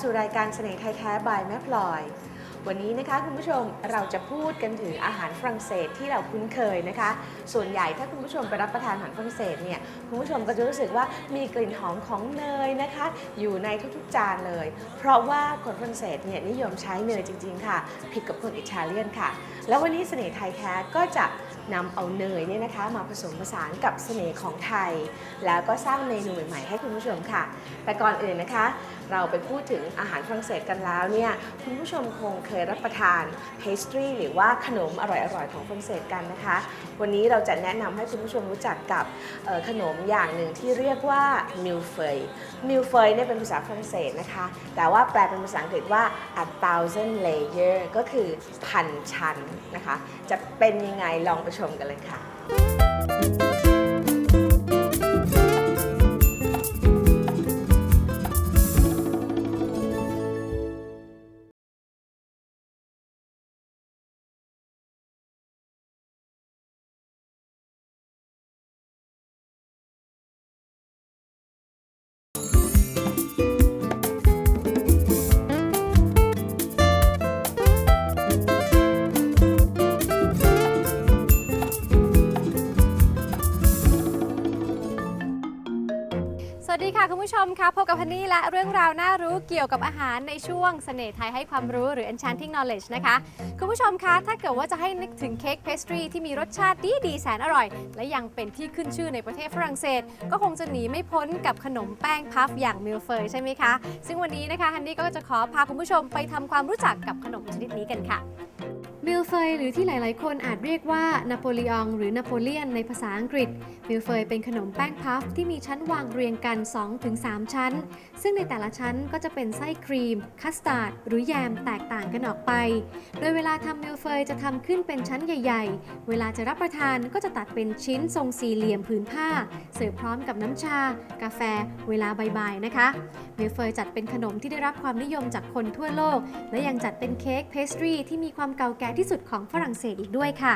สู่รายการเสน่ห์ไทยแท้บายแม่พลอย วันนี้นะคะคุณผู้ชมเราจะพูดกันถึงอาหารฝรั่งเศสที่เราคุ้นเคยนะคะ ส่วนใหญ่ถ้าคุณผู้ชมไปรับประทานอาหารฝรั่งเศสเนี่ยคุณผู้ชมก็จะรู้สึกว่ามีกลิ่นหอมของเนยนะคะ อยู่ในทุกๆจานเลย เพราะว่าคนฝรั่งเศสเนี่ยนิยมใช้เนยจริง ๆ ค่ะ ผิดกับคนอิตาเลียนค่ะ แล้ววันนี้เสน่ห์ไทยแท้ก็จะนำเอาเนยเนี่ยนะคะมาผสมผสานกับเสน่ห์ของไทย แล้วก็สร้างเมนูใหม่ๆให้คุณผู้ชมค่ะ แต่ก่อนอื่นนะคะ เราไปพูดถึงอาหารฝรั่งเศสกันแล้วเนี่ยคุณผู้ชมคงเคยรับประทานเพสตรีหรือว่าขนมอร่อยๆของฝรั่งเศสกันนะคะ วันนี้เราจะแนะนำให้คุณผู้ชมรู้จักกับขนมอย่างหนึ่งที่เรียกว่ามิลเฟยมิลเฟยเนี่ยเป็นภาษาฝรั่งเศสนะคะ แต่ว่าแปลเป็นภาษาอังกฤษว่า a thousand layer ก็คือพันชั้นนะคะ จะเป็นยังไงลองไปชมกันเลยค่ะ ค่ะคุณผู้ชมค่ะพบกับพันนี่และเรื่องราวน่ารู้เกี่ยวกับอาหารในช่วงเสน่ห์ไทยให้ความรู้หรือ Enchanting Knowledge นะคะ คุณผู้ชมคะถ้าเกิดว่าจะให้นึกถึงเค้กเพสตรีที่มีรสชาติดีดีแสนอร่อย และยังเป็นที่ขึ้นชื่อในประเทศฝรั่งเศส ก็คงจะหนีไม่พ้นกับขนมแป้งพัฟอย่างมิลเฟยใช่ไหมคะ ซึ่งวันนี้นะคะฮันนี่ก็จะขอพาคุณผู้ชมไปทำความรู้จักกับขนมชนิดนี้กันค่ะ มิลเฟยหรือที่หลายๆ คนอาจเรียกว่านโปลีองหรือนโปเลียนในภาษาอังกฤษ มิลเฟยเป็นขนมแป้งพัฟที่มีชั้นวางเรียงกัน 2-3 ชั้น ซึ่งในแต่ละชั้นก็จะเป็นไส้ครีม คัสตาร์ด หรือแยมแตกต่างกันออกไป โดยเวลาทำมิลเฟยจะทำขึ้นเป็นชั้นใหญ่ ๆ เวลาจะรับประทานก็จะตัดเป็นชิ้นทรงสี่เหลี่ยมผืนผ้า เสิร์ฟพร้อมกับน้ำชา กาแฟ เวลาบ่ายๆ นะคะ มิลเฟยจัดเป็นขนมที่ได้รับความนิยมจากคนทั่วโลก และยังจัดเป็นเค้กเพสตรีที่มีความเก่าแก่ที่สุดของฝรั่งเศสอีกด้วยค่ะ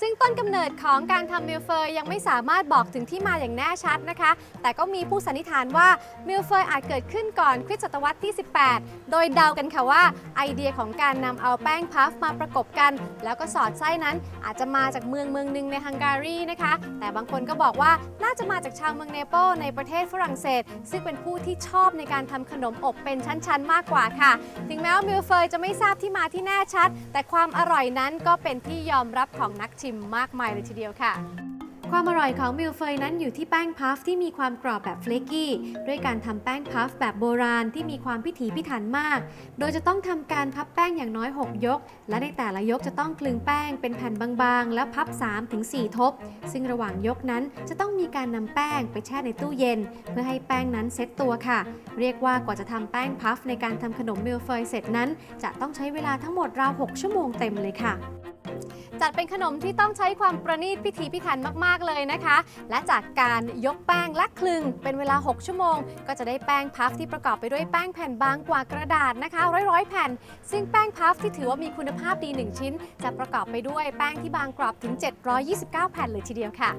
ซึ่งต้นกำเนิดของการทำมิลเฟยยังไม่สามารถบอกถึงที่มาอย่างแน่ชัดนะคะ แต่ก็มีผู้สันนิษฐานว่ามิลเฟยอาจเกิดขึ้นก่อนคริสตศตวรรษที่ 18 โดยเดากันค่ะว่าไอเดียของการนำเอาแป้งพัฟมาประกบกัน แล้วก็สอดไส้นั้นอาจจะมาจากเมืองเมืองหนึ่งในฮังการีนะคะ แต่บางคนก็บอกว่าน่าจะมาจากชาวเมืองเนเปิลในประเทศฝรั่งเศส ซึ่งเป็นผู้ที่ชอบในการทำขนมอบเป็นชั้นๆ มากกว่าค่ะ ถึงแม้ว่ามิลเฟยจะไม่ทราบที่มาที่แน่ชัด แต่ความอร่อยนั้นก็เป็นที่ยอมรับของนักชิมมากมายเลยทีเดียวค่ะ ความอร่อยของมิลเฟยนั้นอยู่ที่แป้งพัฟที่มีความกรอบแบบเฟลกี้ด้วยการทำแป้งพัฟแบบโบราณที่มีความพิถีพิถันมาก โดยจะต้องทำการพับแป้งอย่างน้อย 6 ยก และในแต่ละยกจะต้องคลึงแป้งเป็นแผ่นบางๆ แล้วพับ 3-4 ทบ ซึ่งระหว่างยกนั้นจะต้องมีการนำแป้งไปแช่ในตู้เย็น เพื่อให้แป้งนั้นเซ็ตตัวค่ะ เรียกว่ากว่าจะทำแป้งพัฟในการทำขนมมิลเฟยเสร็จนั้น จะต้องใช้เวลาทั้งหมดราว 6 ชั่วโมงเต็มเลยค่ะ จัดเป็นขนมที่ต้องใช้ความประณีตพิถีพิถันมากๆเลยนะคะ และจากการยกแป้งและคลึงเป็นเวลา 6 ชั่วโมง ก็จะได้แป้งพัฟที่ประกอบไปด้วยแป้งแผ่นบางกว่ากระดาษนะคะร้อยๆแผ่น ซึ่งแป้งพัฟที่ถือว่ามีคุณภาพดี 1 ชิ้น จะประกอบไปด้วยแป้งที่บางกรอบถึง 729 แผ่นเลยทีเดียวค่ะ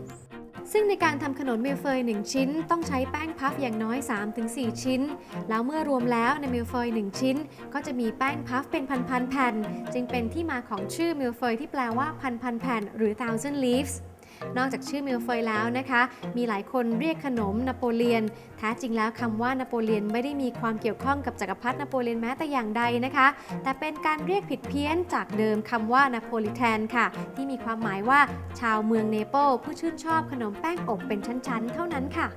ซึ่งในการทำขนมมิลเฟย1 ชิ้น ต้องใช้แป้งพัฟอย่างน้อย 3-4 ชิ้น แล้วเมื่อรวมแล้วในมิลเฟย1 ชิ้น ก็จะมีแป้งพัฟเป็นพันๆแผ่น จึงเป็นที่มาของชื่อมิลเฟยที่แปลว่าพันๆแผ่น หรือ thousand leaves นอกจากชื่อมิลเฟยแล้วนะคะ มีหลายคนเรียกขนมนโปเลียนแท้จริงแล้วคำว่านโปเลียนไม่ได้มีความเกี่ยวข้องกับจักรพรรดินโปเลียนแม้แต่อย่างใดนะคะ แต่เป็นการเรียกผิดเพี้ยนจากเดิมคำว่านโปลิแทนค่ะ ที่มีความหมายว่าชาวเมืองเนเปิลผู้ชื่นชอบขนมแป้งอบเป็นชั้นๆ เท่านั้นค่ะ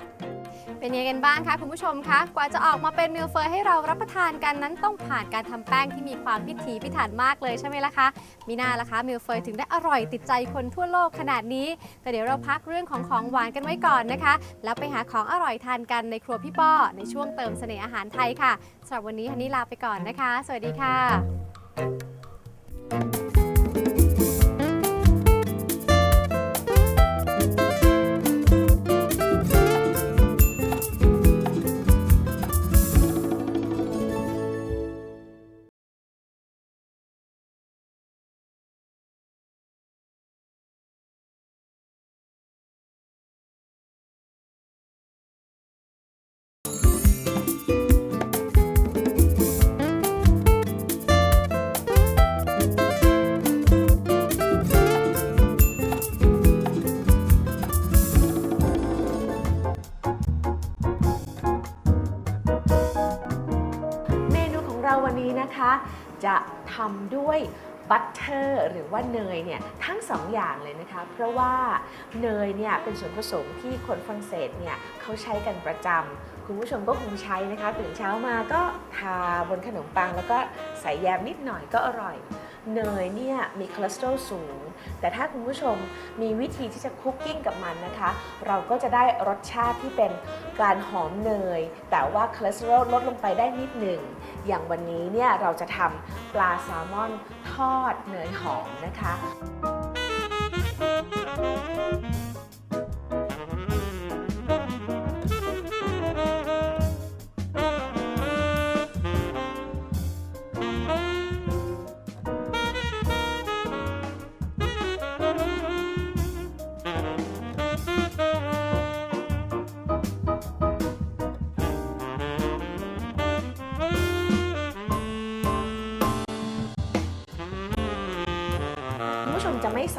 เป็นยังไงกันบ้างคะคุณผู้ชมคะกว่าจะออกมาเป็นมิลเฟยให้เรารับประทานกันนั้นต้องผ่านการทำแป้งที่มีความพิถีพิถันมากเลยใช่ไหมล่ะคะมีน่าล่ะคะมิลเฟยถึงได้อร่อยติดใจคนทั่วโลกขนาดนี้ แต่เดี๋ยวเราพักเรื่องของของหวานกันไว้ก่อนนะคะ แล้วไปหาของอร่อยทานกันในครัวพี่ป้อในช่วงเติมเสน่ห์อาหารไทยค่ะสำหรับวันนี้ฮันนี่ลาไปก่อนนะคะ สวัสดีค่ะจะ ทำด้วยบัตเตอร์หรือว่าเนยเนี่ยทั้งสองอย่างเลยนะคะ เพราะว่าเนยเนี่ยเป็นส่วนผสมที่คนฝรั่งเศสเนี่ยเขาใช้กันประจำ คุณผู้ชมก็คงใช้นะคะตื่นเช้ามาก็ทาบนขนมปัง แล้วก็ใส่แยมนิดหน่อยก็อร่อย เนยเนี่ยมีคอเลสเตอรอลสูง แต่ถ้าคุณผู้ชมมีวิธีที่จะคุกกิ้งกับมันนะคะ เราก็จะได้รสชาติที่เป็นการหอมเนย แต่ว่าคอเลสเตอรอลลดลงไปได้นิดหนึ่ง อย่างวันนี้เนี่ยเราจะทำปลาแซลมอนทอดเนยหอมนะคะ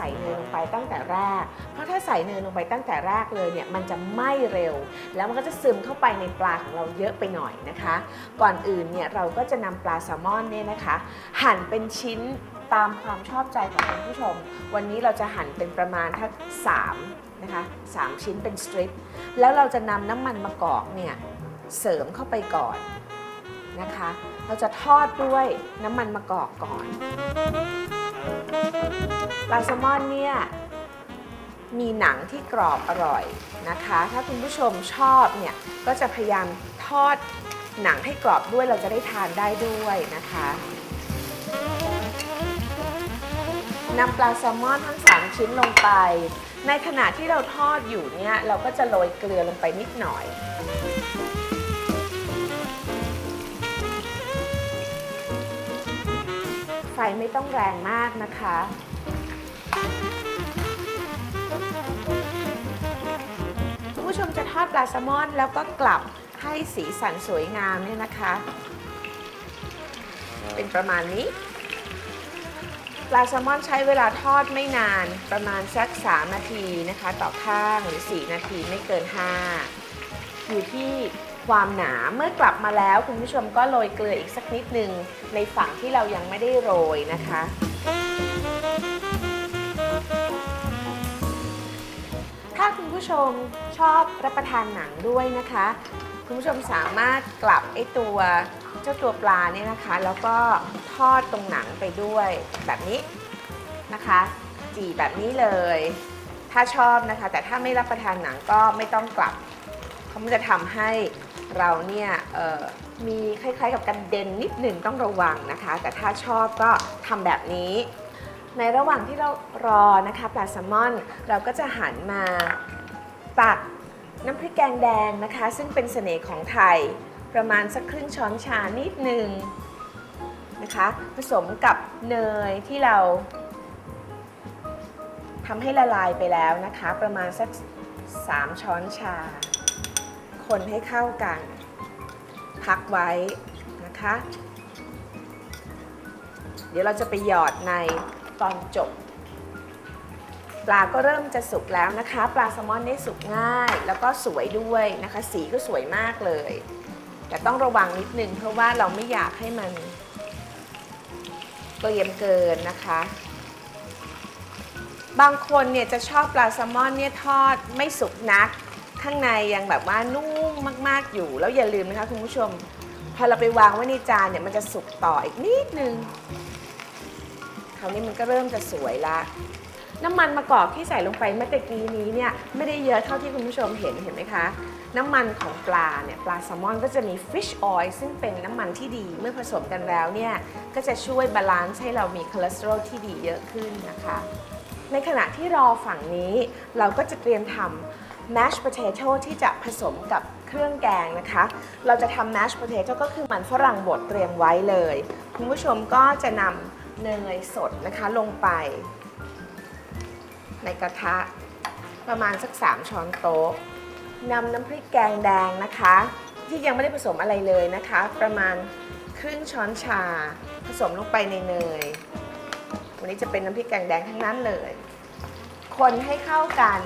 ส่เนยลงไปตั้งแต่แรก เพราะถ้าใส่เนยลงไปตั้งแต่แรกเลยเนี่ยมันจะไหม้เร็ว แล้วมันก็จะซึมเข้าไปในปลาของเราเยอะไปหน่อยนะคะ ก่อนอื่นเนี่ยเราก็จะนำปลาแซลมอนเนี่ยนะคะ หั่นเป็นชิ้นตามความชอบใจของคุณผู้ชม วันนี้เราจะหั่นเป็นประมาณทักสามนะคะสามชิ้นเป็นสตริปแล้วเราจะนำน้ำมันมะกอกเนี่ยเสริมเข้าไปก่อนนะคะ เราจะทอดด้วยน้ำมันมะกอกก่อน ปลาแซลมอนเนี่ยมีหนังที่กรอบอร่อยนะคะ ถ้าคุณผู้ชมชอบเนี่ยก็จะพยายามทอดหนังให้กรอบด้วยเราจะได้ทานได้ด้วยนะคะนำปลาแซลมอนทั้ง 3 ชิ้นลงไป ในขณะที่เราทอดอยู่เนี่ยเราก็จะโรยเกลือลงไปนิดหน่อย ไฟไม่ต้องแรงมากนะคะ ผู้ชมจะทอดปลาแซลมอนแล้วก็กลับให้สีสันสวยงามเนี่ยนะคะ เป็นประมาณนี้ ปลาแซลมอนใช้เวลาทอดไม่นานประมาณสัก 3 นาทีนะคะ ต่อข้างหรือ 4 นาทีไม่เกิน 5 อยู่ที่ ความหนาเมื่อกลับมาแล้วคุณผู้ชมก็โรยเกลืออีกสักนิดหนึ่งในฝั่งที่เรายังไม่ได้โรยนะคะ ถ้าคุณผู้ชมชอบรับประทานหนังด้วยนะคะ คุณผู้ชมสามารถกลับไอตัวเจ้าตัวปลาเนี่ยนะคะ แล้วก็ทอดตรงหนังไปด้วยแบบนี้นะคะ จีแบบนี้เลย ถ้าชอบนะคะ แต่ถ้าไม่รับประทานหนังก็ไม่ต้องกลับ เขามันจะทำให้เราเนี่ยมีคล้ายๆ กับกันเด็นนิดหนึ่งต้องระวังนะคะ แต่ถ้าชอบก็ทำแบบนี้ ในระหว่างที่เรารอนะคะปลาแซลมอน เราก็จะหันมาตักน้ำพริกแกงแดงนะคะ ซึ่งเป็นเสน่ห์ของไทยประมาณสักครึ่งช้อนชานิดหนึ่งนะคะผสมกับเนยที่เราทำให้ละลายไปแล้วนะคะ ประมาณสัก 3 ช้อนชา คนให้เข้ากัน พักไว้นะคะ เดี๋ยวเราจะไปหยอดในตอนจบ ปลาก็เริ่มจะสุกแล้วนะคะ ปลาแซลมอนนี่สุกง่าย แล้วก็สวยด้วยนะคะ สีก็สวยมากเลย แต่ต้องระวังนิดนึงเพราะว่าเราไม่อยากให้มันเกรียมเกินนะคะบางคนเนี่ยจะชอบปลาแซลมอนเนี่ยทอดไม่สุกนัก ข้างในยังแบบว่านุ่มมาก ๆอยู่ แล้วอย่าลืมนะคะคุณผู้ชม พอเราไปวางไว้ในจานเนี่ยมันจะสุกต่ออีกนิดนึง คราวนี้มันก็เริ่มจะสวยละ น้ำมันมะกอกที่ใส่ลงไปเมื่อตะกี้นี้เนี่ยไม่ได้เยอะเท่าที่คุณผู้ชมเห็นเห็นไหมคะ น้ำมันของปลาเนี่ยปลาแซลมอนก็จะมี fish oil ซึ่งเป็นน้ำมันที่ดีเมื่อผสมกันแล้วเนี่ยก็จะช่วยบาลานซ์ให้เรามีคอเลสเตอรอลที่ดีเยอะขึ้นนะคะในขณะที่รอฝั่งนี้เราก็จะเตรียมทำ mashed potato ที่จะผสมกับเครื่องแกงนะคะ เราจะทำ mashed potato ก็คือมันฝรั่งบดเตรียมไว้เลย คุณผู้ชมก็จะนำเนยสดนะคะลงไป ในกระทะประมาณสัก 3 ช้อนโต๊ะนำน้ำพริกแกงแดงนะคะ ที่ยังไม่ได้ผสมอะไรเลยนะคะ ประมาณครึ่งช้อนชา ผสมลงไปในเนย วันนี้จะเป็นน้ำพริกแกงแดงทั้งนั้นเลย คนให้เข้ากัน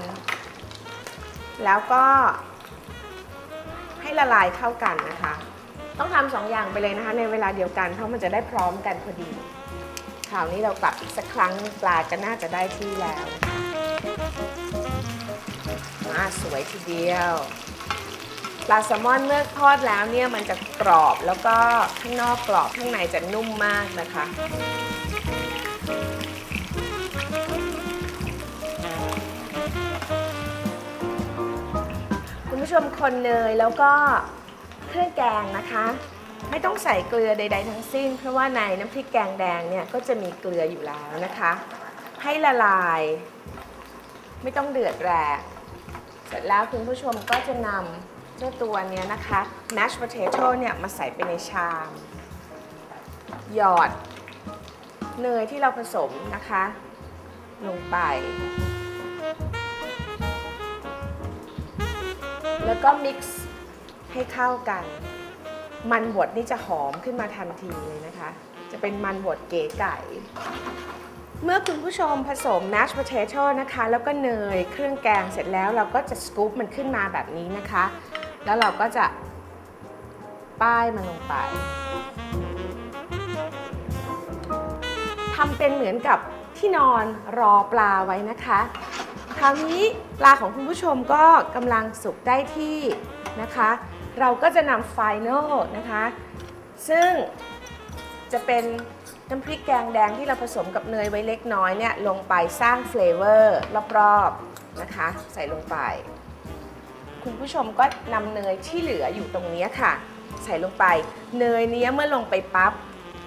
แล้วก็ ให้ละลายเข้ากันนะคะ ต้องทำสองอย่างไปเลยนะคะ ในเวลาเดียวกันเพราะมันจะได้พร้อมกันพอดีคราวนี้เรากลับอีกสักครั้งปลาก็น่าจะได้ที่แล้วมาสวยทีเดียวปลาแซลมอนเมื่อทอดแล้วเนี่ยมันจะกรอบแล้วก็ข้างนอกกรอบข้างในจะนุ่มมากนะคะ ผู้ชมคนเนยแล้วก็เครื่องแกงนะคะ ไม่ต้องใส่เกลือใด ๆ ทั้งสิ้น เพราะว่าในน้ำพริกแกงแดงเนี่ยก็จะมีเกลืออยู่แล้วนะคะ ให้ละลาย ไม่ต้องเดือดแรงเสร็จแล้วคุณผู้ชมก็จะนำเจ้าตัวเนี้ยนะคะ mashed potato เนี่ยมาใส่ไปในชาม หยอดเนยที่เราผสมนะคะ ลงไป แล้วก็ mix ให้เข้ากัน มันบดนี่จะหอมขึ้นมาทันทีเลยนะคะ จะเป็นมันบดเก๋ไก่ เมื่อคุณผู้ชมผสม mashed potato นะคะ แล้วก็เนยเครื่องแกงเสร็จแล้วเราก็จะสกู๊ปมันขึ้นมาแบบนี้นะคะ แล้วเราก็จะป้ายมันลงไปทำเป็นเหมือนกับที่นอนรอปลาไว้นะคะ คราวนี้ปลาของคุณผู้ชมก็กำลังสุกได้ที่นะคะ เราก็จะนำไฟนอลนะคะ ซึ่งจะเป็นน้ำพริกแกงแดงที่เราผสมกับเนยไว้เล็กน้อยเนี่ยลงไปสร้างเฟลเวอร์รอบๆนะคะ ใส่ลงไป คุณผู้ชมก็นำเนยที่เหลืออยู่ตรงนี้ค่ะ ใส่ลงไป เนยเนี้ยเมื่อลงไปปั๊บ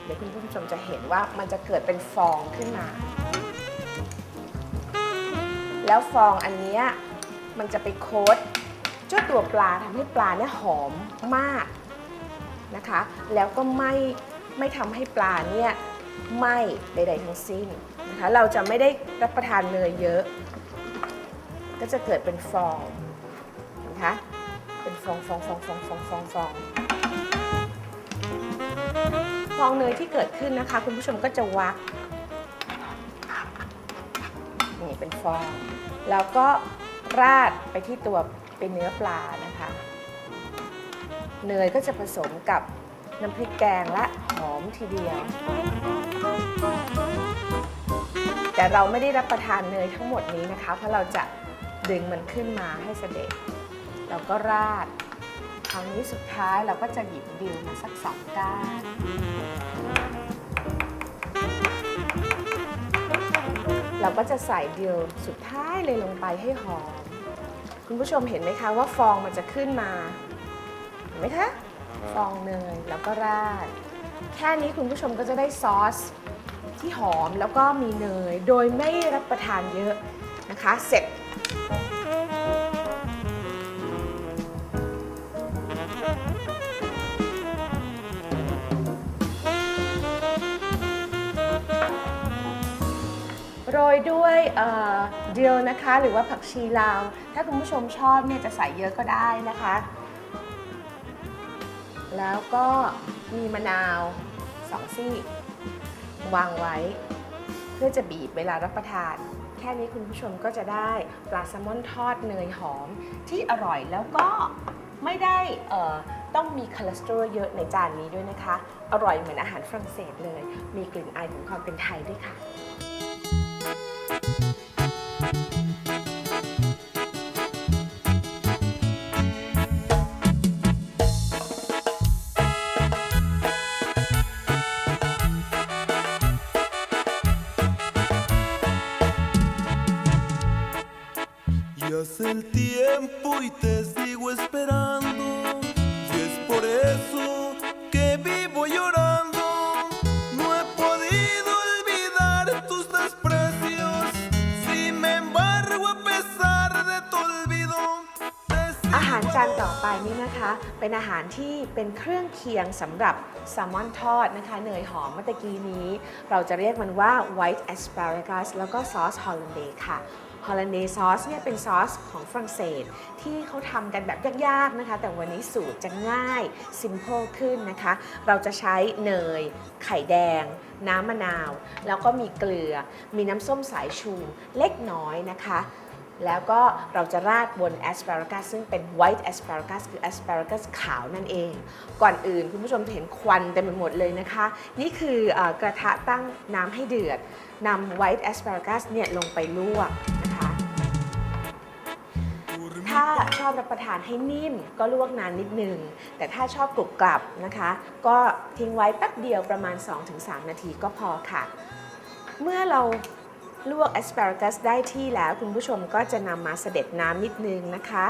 เดี๋ยวคุณผู้ชมจะเห็นว่ามันจะเกิดเป็นฟองขึ้นมา แล้วฟองอันเนี้ยมันจะไปโค้ดเจ้าตัวปลาทำให้ปลาเนี่ยหอมมากนะคะ แล้วก็ไม่ไม่ทำให้ปลาเนี่ยไหม้ใดๆทั้งสิ้นนะคะเราจะไม่ได้รับประทานเนยเยอะ ก็จะเกิดเป็นฟองนะคะเป็นฟองฟองฟองฟองฟองฟองฟองฟองเนยที่เกิดขึ้นนะคะ คุณผู้ชมก็จะวัก นี่เป็นฟองแล้วก็ราดไปที่ตัวเป็นเนื้อปลานะคะเนยก็จะผสมกับน้ำพริกแกงและหอมทีเดียว แต่เราไม่ได้รับประทานเนยทั้งหมดนี้นะคะ เพราะเราจะดึงมันขึ้นมาให้เสด็จเราก็ราดคราวนี้สุดท้ายเราก็จะหยิบดิวมาสักสองก้าน เราก็จะใส่เดียวสุดท้ายเลยลงไปให้หอม คุณผู้ชมเห็นไหมคะว่าฟองมันจะขึ้นมา เห็นไหมคะ ฟองเนยแล้วก็ราด แค่นี้คุณผู้ชมก็จะได้ซอสที่หอมแล้วก็มีเนย โดยไม่รับประทานเยอะนะคะ เสร็จ โรยด้วยเดียวนะคะ หรือว่าผักชีลาว ถ้าคุณผู้ชมชอบเนี่ยจะใส่เยอะก็ได้นะคะ แล้วก็มีมะนาวสองซี่ วางไว้ เพื่อจะบีบเวลารับประทาน แค่นี้คุณผู้ชมก็จะได้ปลาแซลมอนทอดเนยหอมที่อร่อยแล้วก็ไม่ได้ต้องมีคอเลสเตอรอลเยอะในจานนี้ด้วยนะคะ อร่อยเหมือนอาหารฝรั่งเศสเลย มีกลิ่นอายของความเป็นไทยด้วยค่ะ อาหารจานต่อไปนี่นะคะ เป็นอาหารที่เป็นเครื่องเคียงสำหรับแซลมอนทอดนะคะ เนยหอมเมื่อกี้นี้ เราจะเรียกมันว่า white asparagus แล้วก็ซอสฮอล l ล n เด s ค่ะฮอล l ล n เดซอสเนี่ยเป็นซอสของฝรั่งเศส ที่เขาทำกันแบบยากๆนะคะ แต่วันนี้สูตรจะง่าย simple ขึ้นนะคะ เราจะใช้เนย ไข่แดง น้ำมะนาว แล้วก็มีเกลือ มีน้ำส้มสายชูเล็กน้อยนะคะ แล้วก็เราจะราดบน asparagus ซึ่งเป็น white asparagus คือ asparagus ขาวนั่นเอง ก่อนอื่นคุณผู้ชมจะเห็นควันเต็มไปหมดเลยนะคะ นี่คือเออกระทะตั้งน้ำให้เดือดนำ white asparagus เนี่ยลงไปลวกนะคะถ้าชอบรับประทานให้นิ่มก็ลวกนานนิดนึง แต่ถ้าชอบกรุบกรับนะคะ ก็ทิ้งไว้แป๊บเดียวประมาณ 2-3 นาทีก็พอค่ะ เมื่อเรา ลวก asparagus ได้ที่แล้วคุณผู้ชมก็จะนำมาเสด็จน้ำนิดนึงนะคะ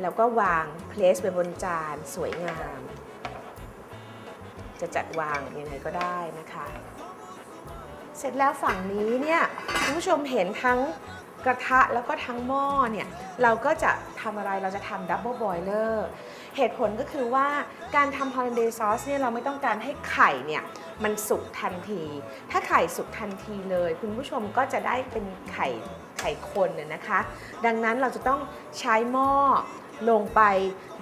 แล้วก็วาง place ไว้บนจานสวยงาม จะจัดวางยังไงก็ได้นะคะ เสร็จแล้วฝั่งนี้เนี่ยคุณผู้ชมเห็นทั้งกระทะแล้วก็ทั้งหม้อเนี่ย เราก็จะทำอะไรเราจะทำดับเบิลบอยเลอร์ เหตุผลก็คือว่าการทำฮอล l นเดซอสเนี่ยเราไม่ต้องการให้ไข่เนี่ยมันสุกทันที ถ้าไข่สุกทันทีเลย คุณผู้ชมก็จะได้เป็นไข่ไข่คนน่ยนะคะ ดังนั้นเราจะต้องใช้หม้อลงไป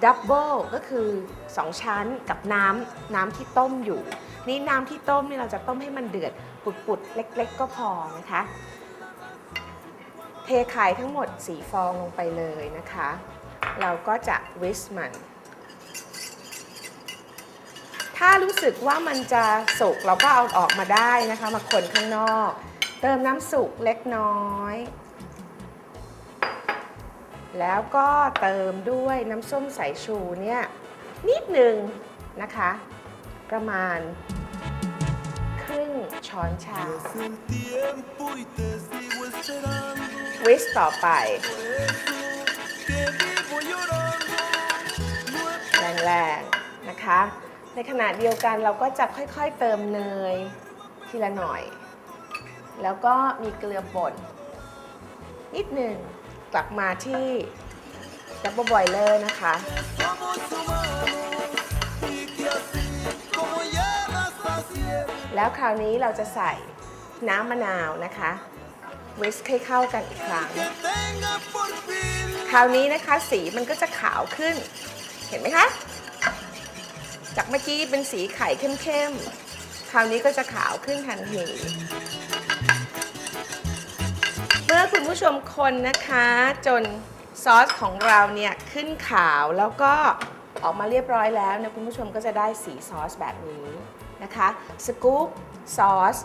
ดับเบิลก็คือ 2 ชั้นกับน้ำน้ำที่ต้มอยู่ นี่น้ำที่ต้มนี่เราจะต้มให้มันเดือดปุดๆ เล็กๆ ก็พอนะคะ เทไข่ทั้งหมด4ฟองลงไปเลยนะคะ เราก็จะวิสมัน ถ้ารู้สึกว่ามันจะสุกเราก็เอาออกมาได้นะคะ มาคนข้างนอก เติมน้ำสุกเล็กน้อย แล้วก็เติมด้วยน้ำส้มสายชูเนี่ยนิดหนึ่งนะคะ ประมาณครึ่งช้อนชาวิสต่อไปแรงๆนะคะ ในขณะเดียวกันเราก็จะค่อยๆเติมเนยทีละหน่อย แล้วก็มีเกลือป่นนิดหนึ่งกลับมาที่ดับเบิลบอยเลอร์นะคะ แล้วคราวนี้เราจะใส่น้ำมะนาวนะคะวิสให้เข้ากันอีกครั้ง คราวนี้นะคะสีมันก็จะขาวขึ้น เห็นไหมคะ จากเมื่อกี้เป็นสีไข่เข้มๆ คราวนี้ก็จะขาวขึ้นทันที เมื่อคุณผู้ชมคนนะคะ จนซอสของเราเนี่ยขึ้นขาวแล้วก็ออกมาเรียบร้อยแล้วเนี่ยคุณผู้ชมก็จะได้สีซอสแบบนี้นะคะ สกู๊ปซอส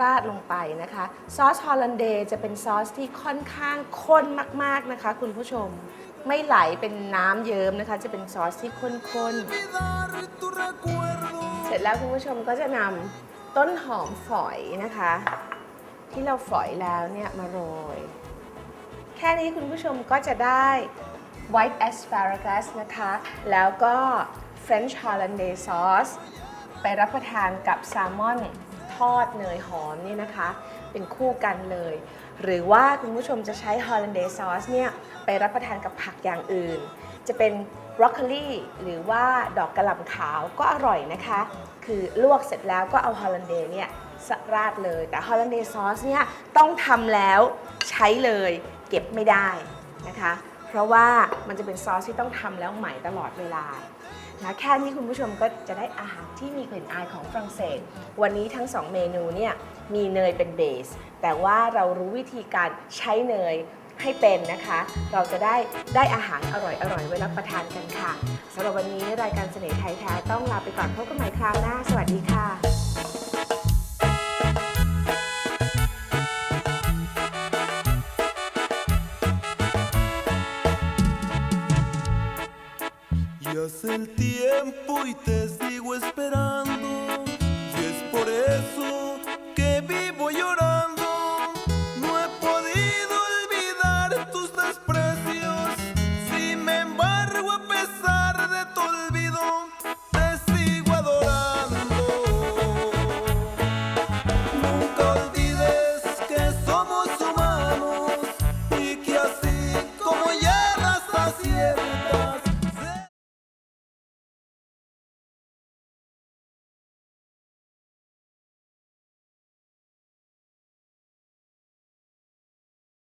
ราดลงไปนะคะ ซอสฮอลแลนเดย์จะเป็นซอสที่ค่อนข้างข้นมาก ๆ นะคะ คุณผู้ชม ไม่ไหลเป็นน้ำเยิ้มนะคะ จะเป็นซอสที่ข้นๆ เสร็จแล้วคุณผู้ชมก็จะนำต้นหอมฝอยนะคะ ที่เราฝอยแล้วเนี่ยมาโรย แค่นี้คุณผู้ชมก็จะได้ white asparagus นะคะ แล้วก็ French Hollandaise sauce ไปรับประทานกับแซลมอนทอดเนยหอมนี่นะคะ เป็นคู่กันเลย หรือว่าคุณผู้ชมจะใช้ Hollandaise sauce เนี่ย ไปรับประทานกับผักอย่างอื่น จะเป็นบรอกโคลีหรือว่าดอกกระหล่ำขาวก็อร่อยนะคะ คือลวกเสร็จแล้วก็เอาฮอลแลนเดย์เนี่ยสราดเลย แต่ฮอลแลนเดย์ซอสเนี่ยต้องทำแล้วใช้เลยเก็บไม่ได้นะคะ เพราะว่ามันจะเป็นซอสที่ต้องทำแล้วใหม่ตลอดเวลานะแค่นี้คุณผู้ชมก็จะได้อาหารที่มีกลิ่นอายของฝรั่งเศส วันนี้ทั้ง 2 เมนูเนี่ยมีเนยเป็นเบส แต่ว่าเรารู้วิธีการใช้เนย ให้เป็นนะคะ เราจะได้ได้อาหารอร่อยๆร่ไว้รับประทานกันค่ะสำหรับวันนี้รายการเสน่ห์ไทยแท้ต้องลาไปก่อนพบกันใหม่คราวหน้า สวัสดีค่ะ